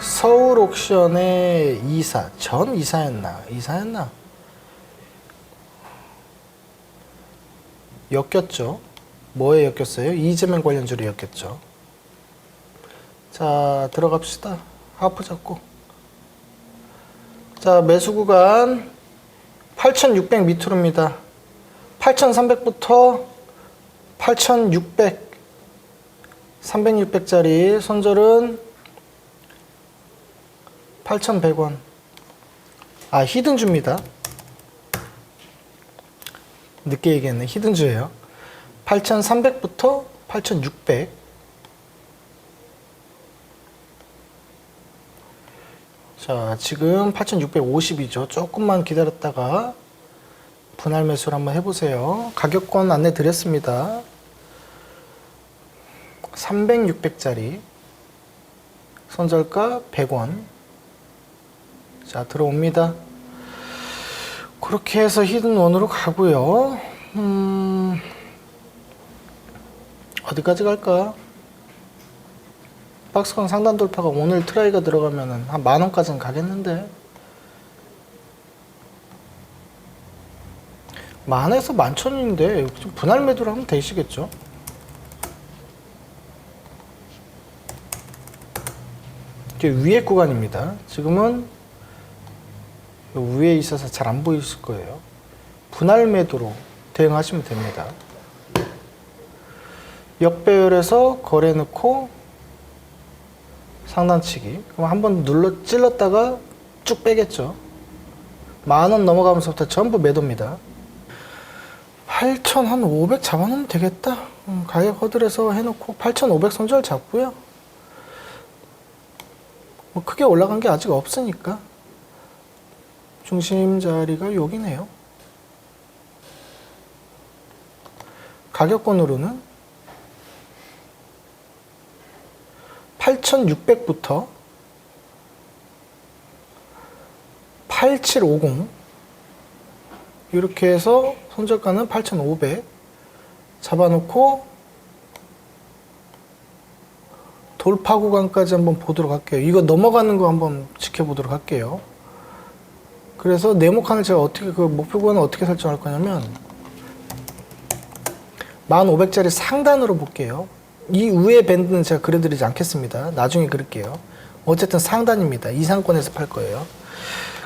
서울 옥션의 이사, 전 이사였나? 이사였나? 엮였죠. 뭐에 엮였어요? 이재명 관련주로 엮였죠. 자, 들어갑시다. 하프 잡고. 자, 매수 구간 8,600 밑으로입니다. 8,300부터 8,600. 300, 600짜리 손절은 8,100원. 아, 히든주입니다. 늦게 얘기했네. 히든주예요. 8,300부터 8,600. 자, 지금 8,650이죠. 조금만 기다렸다가 분할 매수를 한번 해보세요. 가격권 안내 드렸습니다. 300, 600짜리. 손절가 100원. 자, 들어옵니다. 그렇게 해서 히든 원으로 가고요. 음, 어디까지 갈까? 박스권 상단 돌파가 오늘 트라이가 들어가면은 한만 원까지는 가겠는데. 만에서 만천인데 좀 분할 매도를 하면 되시겠죠? 이게 위에 구간입니다. 지금은 요 위에 있어서 잘 안 보이실 거예요. 분할 매도로 대응하시면 됩니다. 역배열에서 거래 넣고 상단치기. 그럼 한번 눌러 찔렀다가 쭉 빼겠죠. 만 원 넘어가면서부터 전부 매도입니다. 8,500 잡아놓으면 되겠다. 음, 가격 허들에서 해놓고 8,500 손절 잡고요. 뭐 크게 올라간 게 아직 없으니까 중심 자리가 여기네요. 가격권으로는 8,600부터 8750 이렇게 해서 손절가는 8,500 잡아놓고 돌파 구간까지 한번 보도록 할게요. 이거 넘어가는 거 한번 지켜보도록 할게요. 그래서 네모칸을 제가 어떻게 그 목표 구간을 어떻게 설정할 거냐면 1,500짜리 상단으로 볼게요. 이 위에 밴드는 제가 그려드리지 않겠습니다. 나중에 그릴게요. 어쨌든 상단입니다. 이 상권에서 팔 거예요.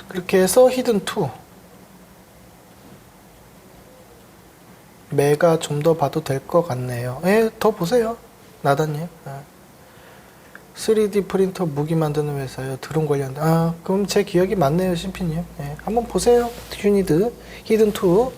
그렇게 해서 히든 2 매가 좀 더 봐도 될 것 같네요. 예, 더 보세요. 나다님. 예. 3D 프린터 무기 만드는 회사요. 드론 관련. 아, 그럼 제 기억이 맞네요, 심피님. 예, 한번 보세요. 유니드 히든 2.